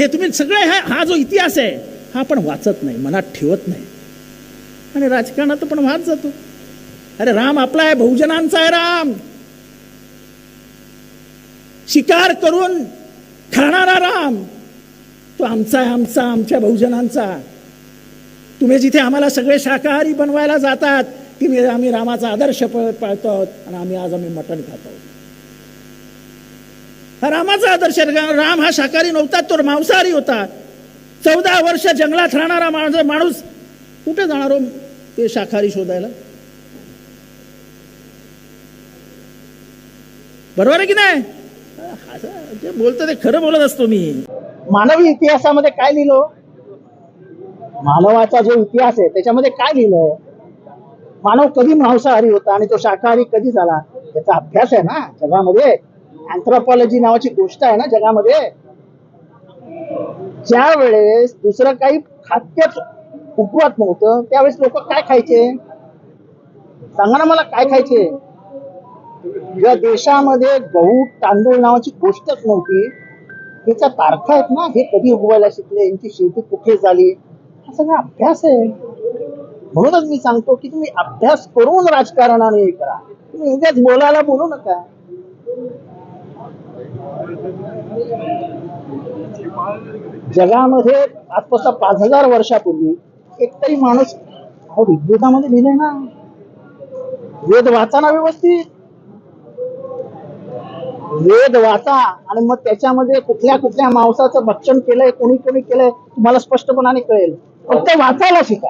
हे तुम्ही सगळे हा हा जो इतिहास आहे हा आपण वाचत नाही मनात ठेवत नाही. आणि राजकारणात पण वाहत जातो. अरे राम आपला आहे बहुजनांचा आहे राम. शिकार करून खाणारा राम. तो आमचा आहे आमचा आमच्या बहुजनांचा. तुम्ही जिथे आम्हाला सगळे शाकाहारी बनवायला जातात की मी आम्ही रामाचा आदर्श पाळतो आहोत आणि आम्ही आज आम्ही मटण खातो आहोत. हा रामाचा आदर्श राम हा शाकाहारी नव्हता तो मांसाहारी होता. चौदा वर्ष जंगलात राहणारा माणूस माणूस कुठे जाणार हो ते शाकाहारी शोधायला? बरोबर आहे की नाही? जे बोलतो ते खरं बोलत असतो मी. मानवी इतिहासामध्ये काय लिहिलं? मानवाचा जो इतिहास आहे त्याच्यामध्ये काय लिहिलंय मानव कधी मांसाहारी होता आणि तो शाकाहारी कधी झाला? याचा अभ्यास आहे ना जगामध्ये. अँथ्रोपॉलॉजी नावाची गोष्ट आहे ना जगामध्ये? ज्या वेळेस दुसरं काही खाद्यच उपवत नव्हतं त्यावेळेस लोक काय खायचे? सांगा ना मला काय खायचे? या देशामध्ये गहू तांदूळ नावाची गोष्टच नव्हती. त्याच्या तारखा आहेत ना हे कधी उगवायला शिकले यांची शेती कुठे झाली? हा सगळा अभ्यास आहे. म्हणूनच मी सांगतो की तुम्ही अभ्यास करून राजकारणाने हे करा. तुम्ही उद्याच बोलायला बोलू नका. जगामध्ये आजपासून पाच हजार वर्षापूर्वी एकतरी माणूस हो ऋग्वेदामध्ये लिहिलंय ना. वेद वाचा ना व्यवस्थित. वेद वाचा आणि मग त्याच्यामध्ये कुठल्या कुठल्या मांसाचं भक्षण केलंय कोणी कोणी केलंय तुम्हाला स्पष्टपणाने कळेल. फक्त वाचायला शिका.